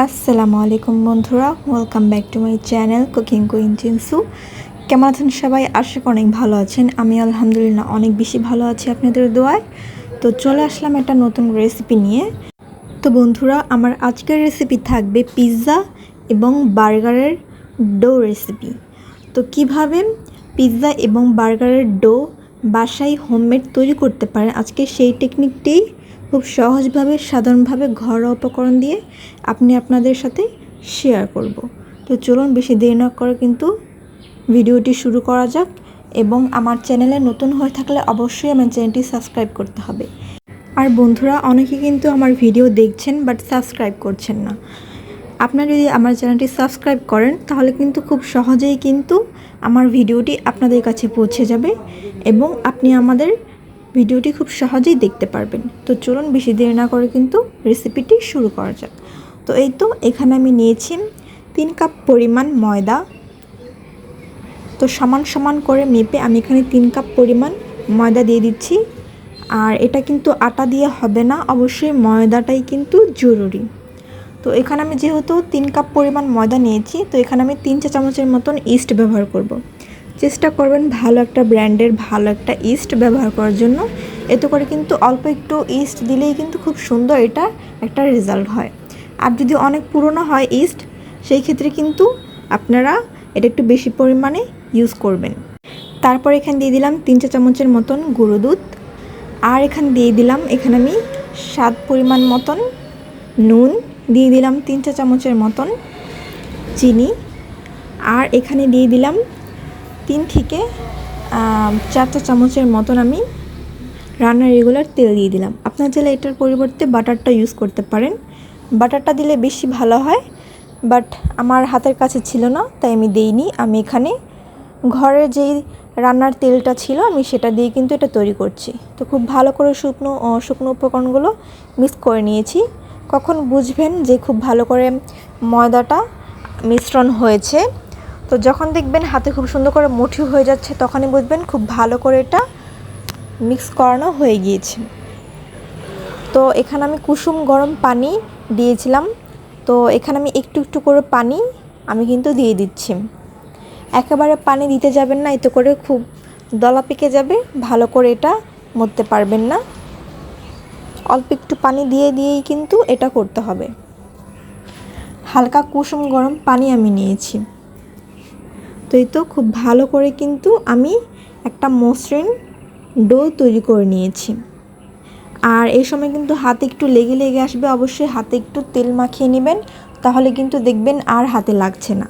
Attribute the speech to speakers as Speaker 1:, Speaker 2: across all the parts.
Speaker 1: আসসালামু আলাইকুম বন্ধুরা welcome back to my channel cooking queen Chinsu কেমন আছেন সবাই? আশা করি অনেক ভালো আছেন। আমি আলহামদুলিল্লাহ অনেক বেশি ভালো আছি আপনাদের দোয়ায়। তো চলে আসলাম একটা নতুন রেসিপি নিয়ে। তো বন্ধুরা, আমার আজকের রেসিপি থাকবে পিৎজা এবং বার্গারের ডো রেসিপি তো কীভাবে পিৎজা এবং বার্গারের ডো বাসায় হোমমেড তৈরি করতে পারেন? আজকে সেই টেকনিকটি খুব সহজভাবে, সাধারণভাবে ঘরোয়া উপকরণ দিয়ে আপনি আপনাদের সাথে শেয়ার করব। তো চলুন বেশি দেরি না করে কিন্তু ভিডিওটি শুরু করা যাক এবং আমার চ্যানেলে নতুন হয়ে থাকলে অবশ্যই আমার চ্যানেলটি সাবস্ক্রাইব করতে হবে। আর বন্ধুরা, অনেকে কিন্তু আমার ভিডিও দেখছেন বাট সাবস্ক্রাইব করছেন না। আপনারা যদি আমার চ্যানেলটি সাবস্ক্রাইব করেন, তাহলে কিন্তু খুব সহজেই কিন্তু আমার ভিডিওটি আপনাদের কাছে পৌঁছে যাবে এবং আপনি আমাদের ভিডিওটি খুব সহজেই দেখতে পারবেন। তো চলুন বেশি দেরি না করে কিন্তু রেসিপিটি শুরু করা যাক। তো এই তো এখানে আমি নিয়েছি তিন কাপ পরিমাণ ময়দা। তো সমান সমান করে মেপে আমি এখানে তিন কাপ পরিমাণ ময়দা দিয়ে দিচ্ছি। আর এটা কিন্তু আটা দিয়ে হবে না, অবশ্যই ময়দাটাই কিন্তু জরুরি। তো এখানে আমি যেহেতু তিন কাপ পরিমাণ ময়দা নিয়েছি, তো এখানে আমি তিন চা চামচের মতন ইস্ট ব্যবহার করব। চেষ্টা করবেন ভালো একটা ব্র্যান্ডের ভালো একটা ইস্ট ব্যবহার করার জন্য। এতে করে কিন্তু অল্প একটু ইস্ট দিলেই কিন্তু খুব সুন্দর এটা একটা রেজাল্ট হয়। আর যদি অনেক পুরনো হয় ইস্ট, সেই ক্ষেত্রে কিন্তু আপনারা এটা একটু বেশি পরিমাণে ইউজ করবেন। তারপর এখানে দিয়ে দিলাম তিন চা চামচের মতন গুঁড়ো দুধ। আর এখানে দিয়ে দিলাম, এখানে আমি স্বাদ পরিমাণ মতন নুন। দিয়ে দিলাম তিন চা চামচের মতন চিনি। আর এখানে দিয়ে দিলাম তিন থেকে চার চা চামচের মতন আমি রান্নার রেগুলার তেল দিয়ে দিলাম। আপনার চাইলে এটার পরিবর্তে বাটারটা ইউজ করতে পারেন। বাটারটা দিলে বেশি ভালো হয় বাট আমার হাতের কাছে ছিল না, তাই আমি দেইনি। আমি এখানে ঘরের যেই রান্নার তেলটা ছিল, আমি সেটা দিয়ে কিন্তু এটা তৈরি করছি। তো খুব ভালো করে শুকনো শুকনো উপকরণগুলো মিক্স করে নিয়েছি। কখন বুঝবেন যে খুব ভালো করে ময়দাটা মিশ্রণ হয়েছে। তো যখন দেখবেন হাতে খুব সুন্দর করে মুঠি হয়ে যাচ্ছে, তখনই বুঝবেন খুব ভালো করে এটা মিক্স করানো হয়ে গিয়েছে। তো এখানে আমি কুসুম গরম পানি দিয়েছিলাম। তো এখানে আমি একটু একটু করে পানি আমি কিন্তু দিয়ে দিচ্ছি। একেবারে পানি দিতে যাবেন না, এতে করে খুব দলা পেকে যাবে, ভালো করে এটা মরতে পারবেন না। অল্প একটু পানি দিয়ে দিয়েই কিন্তু এটা করতে হবে। হালকা কুসুম গরম পানি আমি নিয়েছি। তো এই তো খুব ভালো করে কিন্তু আমি একটা মসৃণ ডো তৈরি করে নিয়েছি। আর এই সময় কিন্তু হাতে একটু লেগে লেগে আসবে, অবশ্যই হাতে একটু তেল মাখিয়ে নেবেন, তাহলে কিন্তু দেখবেন আর হাতে লাগছে না।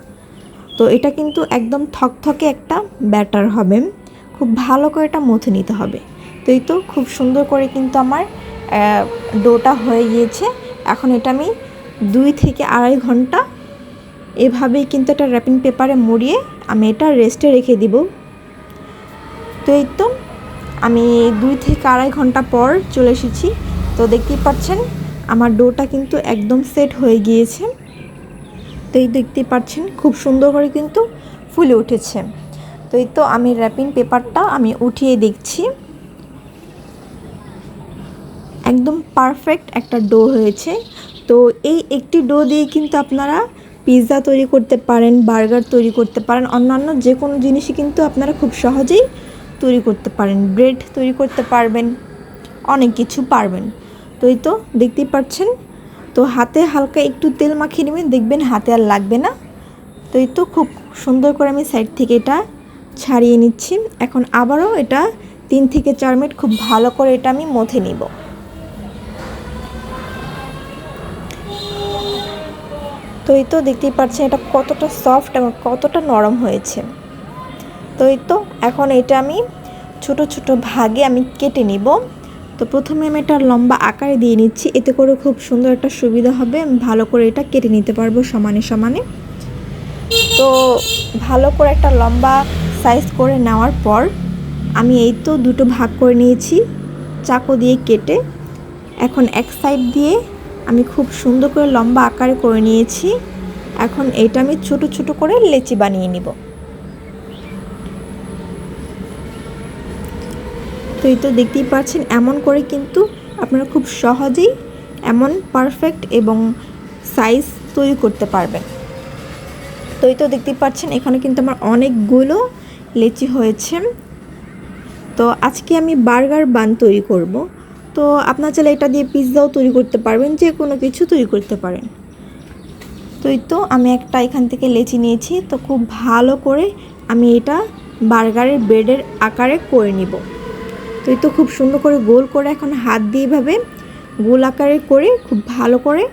Speaker 1: তো এটা কিন্তু একদম থকথকে একটা ব্যাটার হবে, খুব ভালো করে এটা মথে নিতে হবে। তো এই তো খুব সুন্দর করে কিন্তু আমার ডোটা হয়ে গিয়েছে। এখন এটা আমি দুই থেকে আড়াই ঘণ্টা এভাবেই কিন্তু একটা র্যাপিং পেপারে মুড়িয়ে আমি এটা রেস্টে রেখে দিব। তো এই তো, আমি দুই থেকে আড়াই ঘণ্টা পর চলে এসেছি। তো দেখতেই পাচ্ছেন, আমার ডোটা কিন্তু একদম সেট হয়ে গিয়েছে। তো এই দেখতেই পাচ্ছেন, খুব সুন্দর করে কিন্তু ফুলে উঠেছে। তো এই তো, আমি র্যাপিং পেপারটা আমি উঠিয়ে দেখছি। একদম পারফেক্ট একটা ডো হয়েছে। তো এই একটি ডো দিয়ে কিন্তু আপনারা পিৎজা তৈরি করতে পারেন, বার্গার তৈরি করতে পারেন, অন্যান্য যে কোনো জিনিসই কিন্তু আপনারা খুব সহজেই তৈরি করতে পারেন। ব্রেড তৈরি করতে পারবেন, অনেক কিছু পারবেন। তো এই তো দেখতেই পাচ্ছেন, তো হাতে হালকা একটু তেল মাখিয়ে নেবেন, দেখবেন হাতে আর লাগবে না। তো এই তো খুব সুন্দর করে আমি সাইড থেকে এটা ছাড়িয়ে নিচ্ছি। এখন আবারও এটা তিন থেকে চার মিনিট খুব ভালো করে এটা আমি মথে নিব। তো এই তো দেখতেই পাচ্ছেন এটা কতটা সফট এবং কতটা নরম হয়েছে। তো এই তো এখন এটা আমি ছোট ছোট ভাগে আমি কেটে নিব। তো প্রথমে আমি এটা লম্বা আকারে দিয়ে নিচ্ছি, এতে করে খুব সুন্দর একটা সুবিধা হবে। আমি ভালো করে এটা কেটে নিতে পারব সমানে সমানে। তো ভালো করে একটা লম্বা সাইজ করে নেওয়ার পর আমি এই তো দুটো ভাগ করে নিয়েছি, চাকু দিয়ে কেটে। এখন এক সাইড দিয়ে আমি খুব সুন্দর করে লম্বা আকারে করে নিয়েছি। এখন এটা আমি ছোট ছোট করে লেচি বানিয়ে নিব। তো এই তো দেখতেই পাচ্ছেন, এমন করে কিন্তু আপনারা খুব সহজেই এমন পারফেক্ট এবং সাইজ তৈরি করতে পারবেন। তো এই তো দেখতেই পাচ্ছেন, এখানে কিন্তু আমার অনেকগুলো লেচি হয়েছে। তো আজকে আমি বার্গার বান তৈরি করব। তো আপনার চাইলে এটা দিয়ে পিৎজাও তৈরি করতে পারবেন, যে কোনো কিছু তৈরি করতে পারেন। তো এই তো আমি একটা এখান থেকে লেচি নিয়েছি, তো খুব ভালো করে আমি এটা বার্গারের ব্রেডের আকারে করে নিব। তো এই তো খুব সুন্দর করে গোল করে এখন হাত দিয়ে এভাবে গোল আকারে করে খুব ভালো করে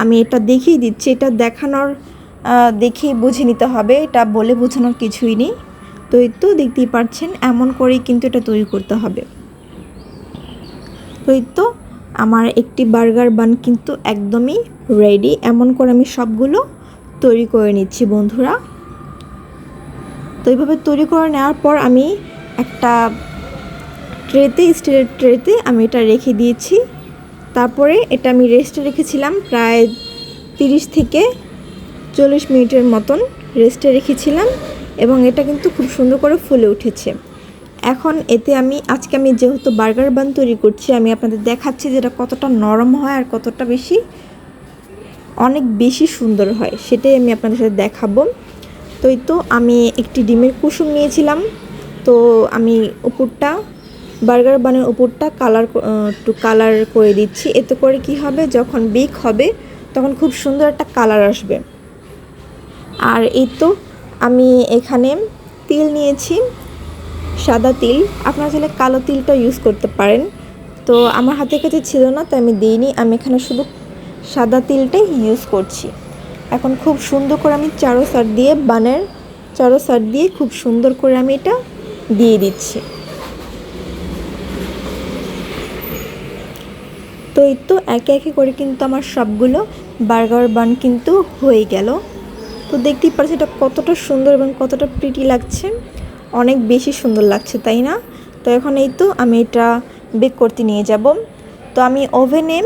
Speaker 1: আমি এটা দেখিয়ে দিচ্ছি। এটা দেখানোর দেখেই বুঝে নিতে হবে, এটা বলে বোঝানোর কিছুই নেই। তো এই তো দেখতেই পাচ্ছেন এমন করেই কিন্তু এটা তৈরি করতে হবে। এই তো আমার একটি বার্গার বান কিন্তু একদমই রেডি এমন করে আমি সবগুলো তৈরি করে নিচ্ছি বন্ধুরা। তো এইভাবে তৈরি করে নেওয়ার পর আমি একটা ট্রেতে, স্টিলের ট্রেতে আমি এটা রেখে দিয়েছি। তারপরে এটা আমি রেস্টে রেখেছিলাম প্রায় তিরিশ থেকে চল্লিশ মিনিটের মতন রেস্টে রেখেছিলাম এবং এটা কিন্তু খুব সুন্দর করে ফুলে উঠেছে। এখন এতে আমি, আজকে আমি যেহেতু বার্গার বান তৈরি করছি, আমি আপনাদের দেখাচ্ছি যেটা কতটা নরম হয় আর কতটা বেশি, অনেক বেশি সুন্দর হয়। সেটাই আমি আপনাদের সাথে দেখাবো। তো এই তো আমি একটি ডিমের কুসুম নিয়েছিলাম। তো আমি উপরটা, বার্গার বানের উপরটা কালার একটু কালার করে দিচ্ছি। এতে করে কি হবে, যখন বেক হবে, তখন খুব সুন্দর একটা কালার আসবে। আর এই তো আমি এখানে তিল নিয়েছি। সাদা তিল। আপনারা চাইলে কালো তিলটা ইউজ করতে পারেন। তো আমার হাতের কাছে ছিল না তো আমি দিইনি। আমি এখানে শুধু সাদা তিলটাই ইউজ করছি। এখন খুব সুন্দর করে আমি চারো সার দিয়ে বানের চারো সার দিয়ে খুব সুন্দর করে আমি এটা দিয়ে দিচ্ছি। তো এই তো একে একে করে কিন্তু আমার সবগুলো বার্গার বান কিন্তু হয়ে গেল। তো দেখতেই পারছি এটা কতটা সুন্দর এবং কতটা প্রিটি লাগছে। অনেক বেশি সুন্দর লাগছে, তাই না? তো এখন এই তো আমি এটা বেক করতে নিয়ে যাব। তো আমি ওভেনে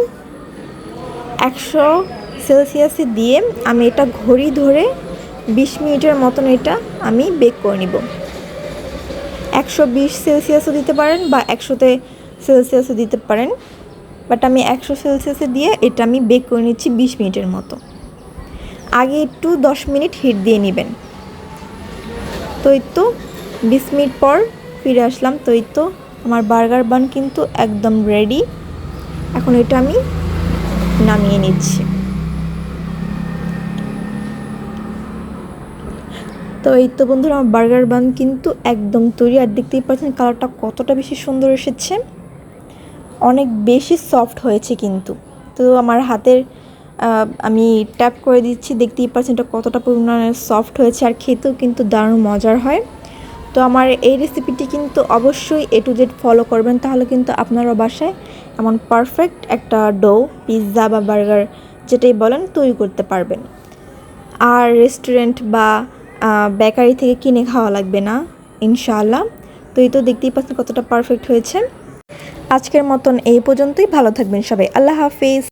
Speaker 1: একশো সেলসিয়াসে দিয়ে আমি এটা ঘড়ি ধরে বিশ মিনিটের মতন এটা আমি বেক করে নিব। একশো বিশ সেলসিয়াসও দিতে পারেন বা একশোতে সেলসিয়াসও দিতে পারেন। বাট আমি একশো সেলসিয়াসে দিয়ে এটা আমি বেক করে নিচ্ছি বিশ মিনিটের মতো। আগে একটু দশ মিনিট হিট দিয়ে নেবেন। তো এই তো বিশ মিনিট পর ফিরে আসলাম। তো তো আমার বার্গার বান কিন্তু একদম রেডি এখন এটা আমি নামিয়ে নিচ্ছি। তো এই তো বন্ধুরা, আমার বার্গার বান কিন্তু একদম তৈরি। আর দেখতেই পাচ্ছেন কালারটা কতটা বেশি সুন্দর এসেছে। অনেক বেশি সফট হয়েছে কিন্তু। তো আমার হাতের আমি ট্যাপ করে দিচ্ছি। দেখতেই পাচ্ছেন এটা কতটা পরিমাণে সফট হয়েছে। আর খেতেও কিন্তু দারুণ মজার হয়। তো আমার এই রেসিপিটি কিন্তু অবশ্যই এ টু জেড ফলো করবেন, তাহলে কিন্তু আপনারও বাসায় এমন পারফেক্ট একটা ডো পিৎজা বা বার্গার যেটাই বলেন তৈরি করতে পারবেন। আর রেস্টুরেন্ট বা বেকারি থেকে কিনে খাওয়া লাগবে না, ইনশাআল্লাহ। তো এই তো দেখতেই পাচ্ছেন কতটা পারফেক্ট হয়েছে। আজকের মতন এই পর্যন্তই, ভালো থাকবেন সবাই। আল্লাহ হাফিজ।